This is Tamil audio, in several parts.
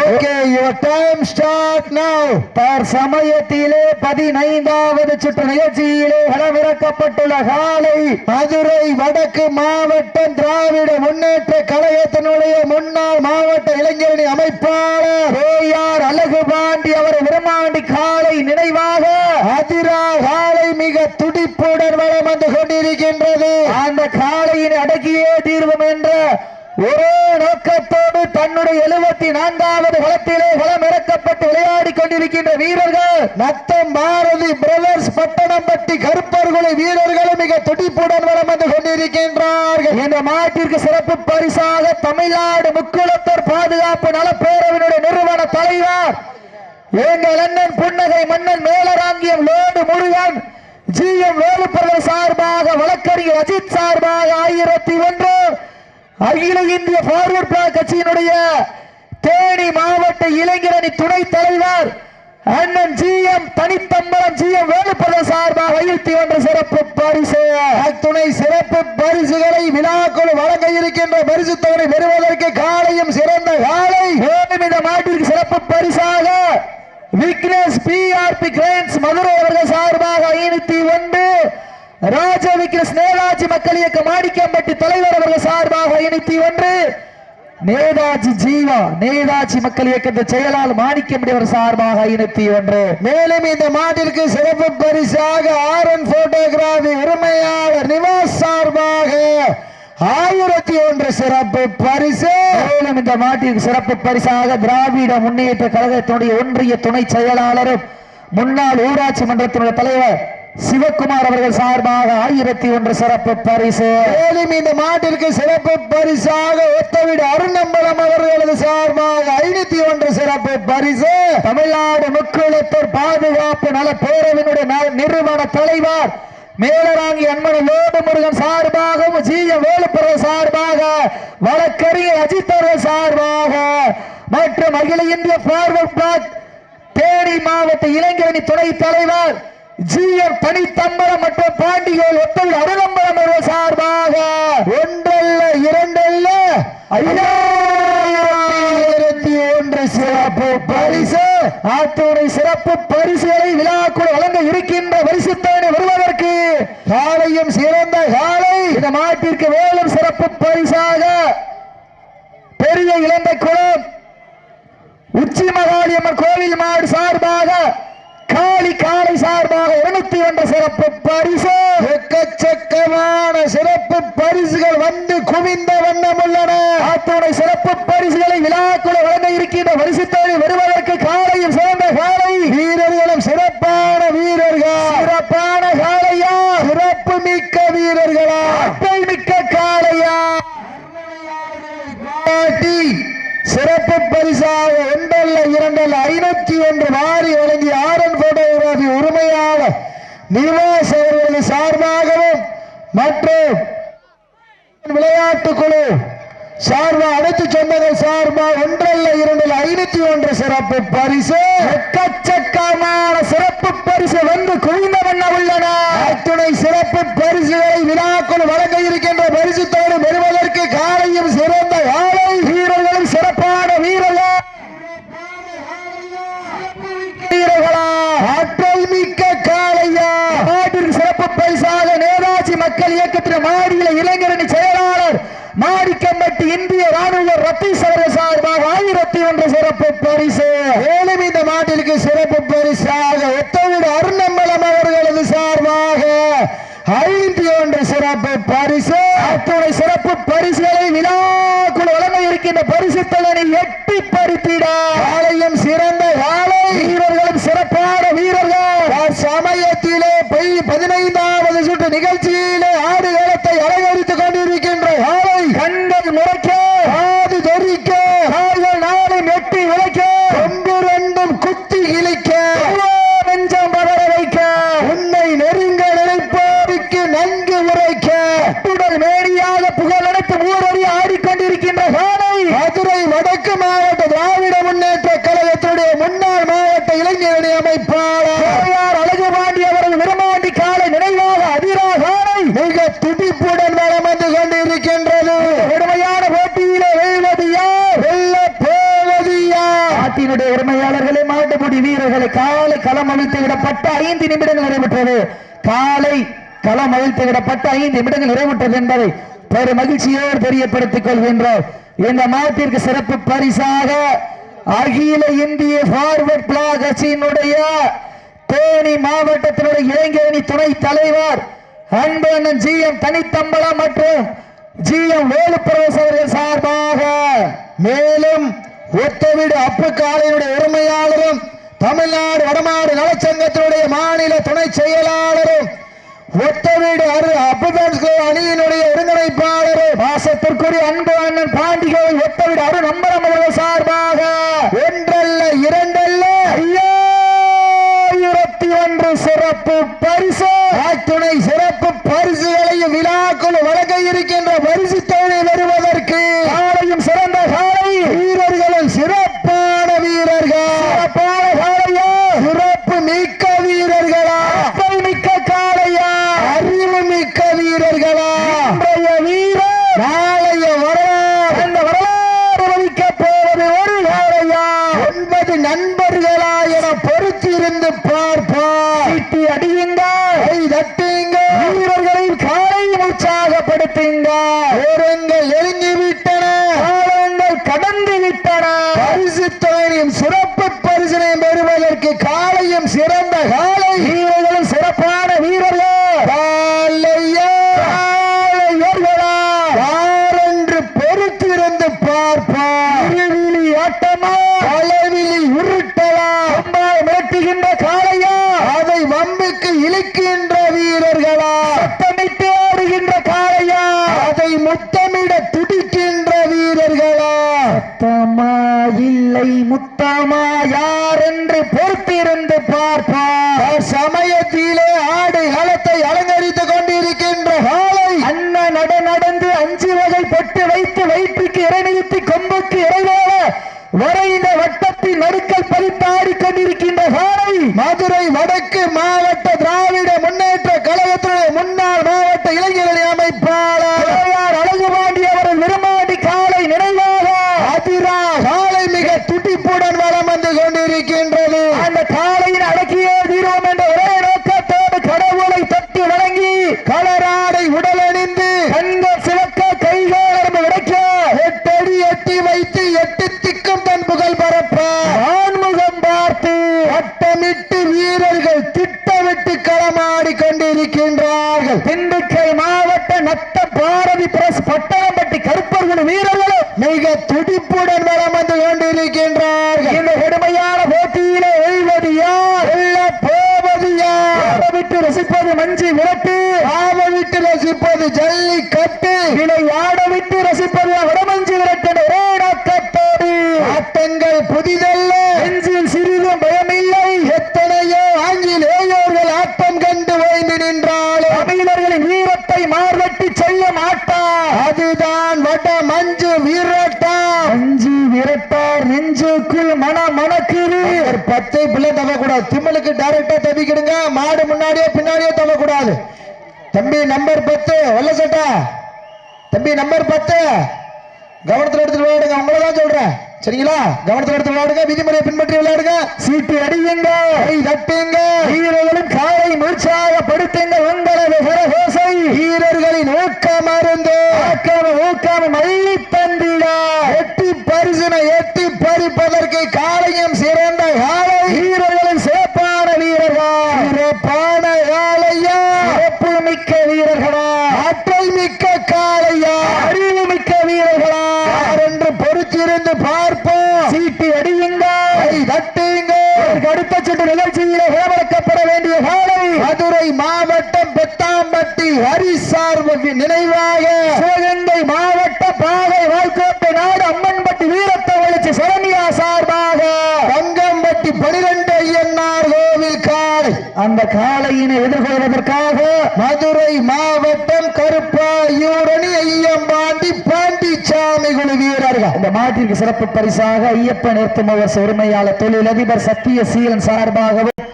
Okay your time start now தற்சமயத்திலே பதினைந்தாவது சுற்று நிகழ்ச்சியிலே களமிறக்கப்பட்டுள்ள காலை மதுரை வடக்கு மாவட்டம் திராவிட முன்னேற்ற கழகத்தினுடைய முன்னாள் மாவட்ட இளைஞரணி அமைப்பாளர் ஏஆர் அழகுபாண்டி அவர் விருமாண்டி காலை நினைவாக அதிரா காலை மிக துடிப்புடன் வளம் வந்து கொண்டிருக்கின்றது. அந்த காலையின் அடக்கியே தீர்வும் என்ற ஒரே நோக்கத்தோடு தன்னுடைய எழுபத்தி நான்காவது களத்திலே களம் இறக்கப்பட்டு விளையாடி கொண்டிருக்கின்ற வீரர்கள் நத்தம் பாரதி பிரதர்ஸ் பட்டணம்பட்டி கருப்பர்குலை வீரர்களும் மிக துடிப்புடன் வளம் வந்து கொண்டிருக்கின்றார்கள். இந்த மாட்டிற்கு சிறப்பு பரிசாக தமிழ்நாடு முக்குளத்தோர் பாதுகாப்பு நலப்பேரவினுடைய நிறுவன தலைவர் எங்கள் அண்ணன் புன்னகை மன்னன் Melarangiyam load Murugan G M வேலுப்பர்கள் சார்பாக வழக்கறிஞர் அஜித் சார்பாக ஆயிரத்தி ஒன்று அகில இந்திய பார்வர்ட் பிளாக் கட்சியினுடைய தேனி மாவட்ட இளைஞரணி துணைத் தலைவர் அண்ணன் ஜி எம் தனித்தம்பரம் ஜி எம் வேலுப்பதம் சார்பாக ஐநூத்தி என்ற சிறப்பு பரிசு. துணை சிறப்பு பரிசுகளை விழாக்குழு வழங்க இருக்கின்ற பரிசு தொகை பெறுவதற்கு காலையும் சிறந்த காலை மேலும் இந்த மாட்டிற்கு சிறப்பு பரிசாக விக்னேஷ் பிஆர்பி கிரேன்ஸ் மதுரை அவர்கள் சார்பாக ஐநூத்தி ஒன்று ராஜ விக்னேஷ் நேதாஜி மக்கள் இயக்க மாணிக்கம்பட்டி தலைவர் அவர்கள் சார்பாக ஐநூத்தி ஒன்று நேதாஜி ஜீவா நேதாஜி மக்கள் இயக்கத்தின் செயலாளர் மாணிக்கம்படி அவர் சார்பாக ஐநூத்தி ஒன்று மேலும் இந்த மாட்டிற்கு சிறப்பு பரிசாக ஆரன் போட்டோகிராபி உரிமையாளர் நிவாஸ் சார்பாக ஆயிரத்தி ஒன்று சிறப்பு பரிசு. மேலும் இந்த மாட்டிற்கு சிறப்பு பரிசாக திராவிட முன்னேற்ற கழகத்தினுடைய ஒன்றிய துணை செயலாளரும் முன்னாள் ஊராட்சி மன்றத்தினுடைய தலைவர் சிவகுமார் அவர்கள் சார்பாக ஆயிரத்தி ஒன்று சிறப்பு பரிசு. மேலும் இந்த மாட்டிற்கு சிறப்பு பரிசாக ஒத்தவிடு அருணம்பலம் அவர்களது சார்பாக ஐநூத்தி ஒன்று சிறப்பு பரிசு. தமிழ்நாடு முக்குளத்தூர் பாதுகாப்பு நல பேரவினுடைய ந- நிறுவன தலைவர் மேலராங்கி அன்பன லோடு முருகன் சார்பாகவும் ஜி. எம். வேலுப்புறம் சார்பாக வழக்கறிஞர் அஜித் அவர்கள் சார்பாக மற்றும் அகில இந்திய பார்வர்ட் பிளாக் தேனி மாவட்ட இளைஞரணி துணை தலைவர் ஜி எம் மற்றும் பாண்டிகள் ஒத்தல் அருளம்பரம் அவர்கள் சார்பாக ஒன்றல்ல இரண்டல்ல ஐயாயிரத்தி ஒன்று சிறப்பு பரிசு. ஆத்தோடை சிறப்பு பரிசுகளை விழாக்குள் வழங்க இருக்கின்ற பரிசுத்தானே வருவதற்கு காலையும் சிறந்த காலை. இந்த மாட்டிற்கு மேலும் சிறப்பு பரிசாக பெரிய இலந்தை குளம் உச்சி மகாளியம்மன் கோவில் மாடு சார்பாக காளி காளை சார்பாக இருநூத்தி ஒன்று சிறப்பு பரிசு. எக்கச்சக்கமான சிறப்பு பரிசுகள் வந்து குவிந்த வண்ணம் உள்ளன. அத்துணை சிறப்பு பரிசுகளை விழாக்குள்ள வழங்க இருக்கின்ற பரிசுத்தோடு வருவதற்கு காலையும் சிறந்த காலை வீரர்களும் சிறப்பான வீரர்கள். சிறப்பான காளையா? சிறப்பு மிக்க வீரர்களா? அட்டை மிக்க பாட்டி சிறப்பு பரிசாக ஒன்றல்ல இரண்டல்ல ஐநூத்தி ஒன்று வாரி வழங்கிய ஆரன் போட்டோகிராபி உரிமையாளர் நிவாஸ் அவர்களது சார்பாகவும் மற்றும் விளையாட்டு குழு சார்பா அனைத்து சொந்தங்கள் சார்பா ஒன்றல்ல இரண்டில் ஐநூத்தி ஒன்று சிறப்பு பரிசு. எக்கச்சக்கமான சிறப்பு பரிசு வந்து குவிந்த வண்ண உள்ளன. அத்துணை சிறப்பு பரிசுகளை விழாக்குள் வழங்க இருக்கின்ற பரிசு தோடு பெறுவதற்கு காலையும் சிறந்த காலை வீரர்களும் சிறப்பான வீரர்கள் வீரர்களா ஆற்றல் மிக்க காளையா நாட்டிற்கு சிறப்பு பரிசாக நேதாஜி மக்கள் இயக்கத்தின் மாநில இளைஞரணி செயலாளர் மாடிக்கம்பட்டி இந்திய ராணுவ ரத்தீஸ் அவர்கள் சார்பாக ஆயிரத்தி ஒன்று சிறப்பு பரிசு மேலும் இந்த மாட்டிற்கு சிறப்பு பரிசாக ஒத்தவிடு அருணம்பலம் அவர்களது சார்பாக ஐந்து ஒன்று சிறப்பு பரிசு அத்துணை சிறப்பு பரிசுகளை விழாக்குள் வழங்க இருக்கின்ற பரிசு தலைனை எட்டி பறித்திட காலையும் சிறந்த காலை வீரர்களும் சிறப்பான வீரர்கள் சமயத்திலே பொய் பதினைந்தாவது சுற்று நிகழ்ச்சியிலே ஆடு ஏலத்தை அலங்கரித்துக் கொண்டிருக்கின்ற காலை கண்கள் முறைக்க காது தெரிக்க கால்கள் நாளும் எட்டி உழைக்க கொம்பு ரெண்டும் குத்தி இழைக்க நெஞ்சம் பதற வைக்க உன்னை நெருங்க நினைப்போருக்கு நன்கு உரைக்க உடல் மேடியாக புகழ் அனைத்து ஊரறி ஆடிக்கொண்டிருக்கின்ற காலை மதுரை வடக்கு மாவட்ட திராவிட முன்னேற்ற கழகத்துடைய முன்னாள் மாவட்ட இளைஞரணி அமைப்பாளர் பெரியார் அழகுபாண்டி அவர்கள் விரும்பாண்டி காலை நினைவாக அதிரா காலை மிக துடிப்புடன் வளம் வந்து கொண்டிருக்கின்றது கடுமையான போட்டியிலே உரிமையாளர்களே மாட்டுப்படி வீரர்களை காலை களம் அழித்து விடப்பட்ட ஐந்து நிமிடங்கள் நிறைவேற்றது. காலை களம் அழித்து விடப்பட்ட ஐந்து நிமிடங்கள் நிறைவேற்றது என்பதை பெரு மகிழ்ச்சியோடு தெரியப்படுத்திக் கொள்கின்றோம். இந்த மாட்டிற்கு சிறப்பு பரிசாக அகில இந்திய பார்வர்ட் பிளாக் கட்சியினுடைய தேனி மாவட்டத்தினுடைய இளைஞரணி துணை தலைவர் அன்பண்ணன் ஜி எம் தனித்தம்பலம் மற்றும் ஜி எம் வேலுப்பிரவேச அவர்கள் சார்பாக மேலும் ஒத்தவீடு அப்புக்காலையுடைய உரிமையாளரும் தமிழ்நாடு வடமாடு நலச்சங்கத்தினுடைய மாநில துணை செயலாளரும் ஒத்தவீடு அரு அப்புதான்ஸ் அணியினுடைய ஒருங்கிணைப்பாளரும் பாசத்திற்குரிய அன்பு அண்ணன் பாண்டிகோவை ஒத்தவீடு அரு நம்பரம் அவர்கள் சார்பாக ஒன்றல்ல இரண்டல்ல ஐயாயிரத்தி ஒன்று சிறப்பு பரிசு துணை சிறப்பு பரிசுகளையும் விழாக்குழு வழங்க இருக்கின்ற பரிசு தொழில் வருவதற்கு காலையும் சிறந்த காலை வீரர்களும் சிறப்பான வீரர்கள் சிறப்பான காலையா சிறப்பு மிக்க வீரர்களா ஆற்றல் மிக்க காளையா அறிவு மிக்க வீரர்களா இன்றைய வீரர் நாளைய வரலாறு அந்த வரலாறு வகிக்க போவது ஒரு காளையா ஒன்பது நண்பர்களா என பொறுத்திருந்து பார்ப்பார் சீட்டி அடியுங்கள் கை தட்டுங்கள் வீரர்களை காலை உற்சாகப்படுத்துங்க ஓரங்கள் நெருங்கி விட்டன காலங்கள் கடந்து விட்டன. பரிசு தொகையும் சிறப்பு பரிசினை இல்லை முத்தமா யார் என்று பொறுத்திருந்து பார்ப்பார். சமயத்திலே ஆடு களத்தை அலங்கரித்துக் கொண்டிருக்கின்ற காலை அண்ணா நட நடந்து அஞ்சு வகை பட்டு வைத்து வயிற்றுக்கு இறைநிறுத்தி கொம்புக்கு இறைவாக வரைந்த வட்டத்தின் நடுக்கல் பதித்தாடி கொண்டிருக்கின்ற காலை மதுரை வடக்கு மா திராவிட முன்னேற்ற கழகத்தினுடைய முன்னாள் மாவட்ட இளைஞரணி அமைப்பாளர் அழகுபாண்டி அவர்கள் விரும்பாண்டி காலை நினைவாக அதிரா காலை மிக துடிப்புடன் வலம் வந்து கொண்டிருக்கின்றது அந்த காலையின் அடக்கிய தீர்வோம் என்ற ஒரே நோக்கத்தோடு கடவுளை தட்டி வணங்கி கலராடை உடலணிந்து கண்கள் சிவக்க கைகாலம் உடைக்க எட்டடி எட்டி வைத்து எட்டு திக்கும் தன் புகழ் பரப்ப ஆன்முகம் பார்த்து வட்டமிட்டு வீரர்கள் திட்டமிட்டு களமாடி கொண்டிருக்கின்றார்கள் திண்டுக்கல் மாவட்ட நத்த பாரதி பிரஸ் பட்டணம்பட்டி கருப்பர்கள் வீரர்களும் மிக துடிப்புடன் வலம் வந்து கொண்டிருக்கின்றார்கள். இந்த கடுமையான போட்டியிலே வெல்வது யார்? போவது யார்? விட்டு ரசிப்பது மஞ்சு விரட்டு. ஆவ விட்டு ரசிப்பது ஜல்லிக்கட்டு. விளையாட விட்டு பச்சை பிள்ளை தவக்கூடாது. திம்மலுக்கு டைரக்டா தவிக்கிடுங்க. மாடு முன்னாடியே பின்னாடியே தவக்கூடாது. தம்பி நம்பர் பத்து. வெள்ள சட்டா. தம்பி நம்பர் பத்து. கவனத்தில் எடுத்து விளையாடுங்க. உங்களை தான் சொல்றேன். சரிங்களா? கவனத்தில் எடுத்து விளையாடுங்க. விதிமுறையை பின்பற்றி விளையாடுங்க. சீட்டு அடியுங்க. கை தட்டுங்க. வீரர்களும் காலை உற்சாகப்படுத்துங்க. உங்களது கரகோசை. வீரர்களின் ஊக்கம் அருந்து ஊக்கம் ஊக்கம் மல்லி தந்திடா எட்டி பரிசினை எட்டி பறிப்பதற்கு காலையும் சிறந்த காலை வீரர்களின் சிறப்பான வீரர்கள் சிறப்பான காலையா சிறப்பு மிக்க வீரர்களா ஆற்றல் மிக்க காளையா அறிவு மிக்க வீரர்களா யார் என்று பொறுத்திருந்து பார்ப்போம் சீட்டு அடியுங்க தட்டுங்க அடுத்த சுற்று நிகழ்ச்சியிலே விளம்பரக்கப்பட வேண்டிய காலை மதுரை மாவட்டம் பெத்தாம்பட்டி ஹரிசார்பு நினைவாக சிவகங்கை மாவட்ட பாதை வாழ்க்கோட்டை நாடு அம்மன்பட்டி வீரத்தை வளர்ச்சி சரணியா சார்பாக பங்கம்பட்டி பனிரெண்டு ஐயன்னார் கோவில் காளை. அந்த காளையினை எதிர்கொள்வதற்காக மதுரை மாவட்டம் கருப்பாயூரணி ஐயம்பாண்டி பாண்டிச்சாமி குழு வீரர்கள் இந்த மாட்டிற்கு சிறப்பு பரிசாக ஐயப்பன் நிறுத்துமவர் உரிமையாளர் தொழிலதிபர் சத்தியசீலன் சார்பாகவும்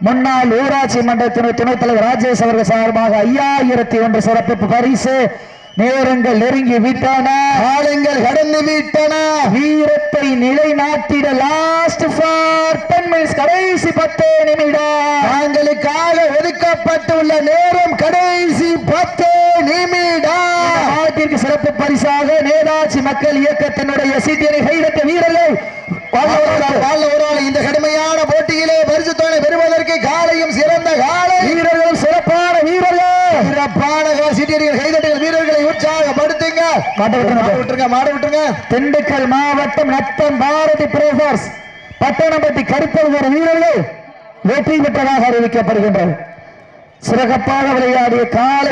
முன்னாள் ஊராட்சி மன்றத்தின் துணைத் தலைவர் ராஜேஷ் அவர்கள் சார்பாக ஐயாயிரத்தி ஒன்று சிறப்பு பரிசு நேரங்கள் நெருங்கி விட்டன. காலங்கள் கடந்து விட்டன. வீரத்தை நிலைநாட்டிட லாஸ்ட் ஃபார் பத்து நிமிடம். தாங்களுக்காக ஒதுக்கப்பட்டுள்ள நேரம் கடைசி பத்து நாட்டிற்கு சிறப்பு பரிசாக நேதாஜி மக்கள் இயக்கத்தினுடைய சீட்டியனை கைதட்ட வீரர்கள் இந்த கடுமையான போட்டியிலே பரிசு தொகை பெறுவதற்கு காலையும் சிறந்த காலை. வீரர்கள் சிறப்பான வீரர்கள். சிறப்பான சீட்டியர்கள் கைதட்டுங்கள் வீரர்களை உற்சாகப்படுத்துங்க. மாட்ட விட்டுருங்க. மாட விட்டுருங்க திண்டுக்கல் மாவட்டம் நத்தம் பாரதி பிரதர்ஸ் பட்டணம்பட்டி கருப்பர் வீரர்கள் வெற்றி பெற்றதாக அறிவிக்கப்படுகின்றனர் சிறப்பாக விளையாடிய காலையின்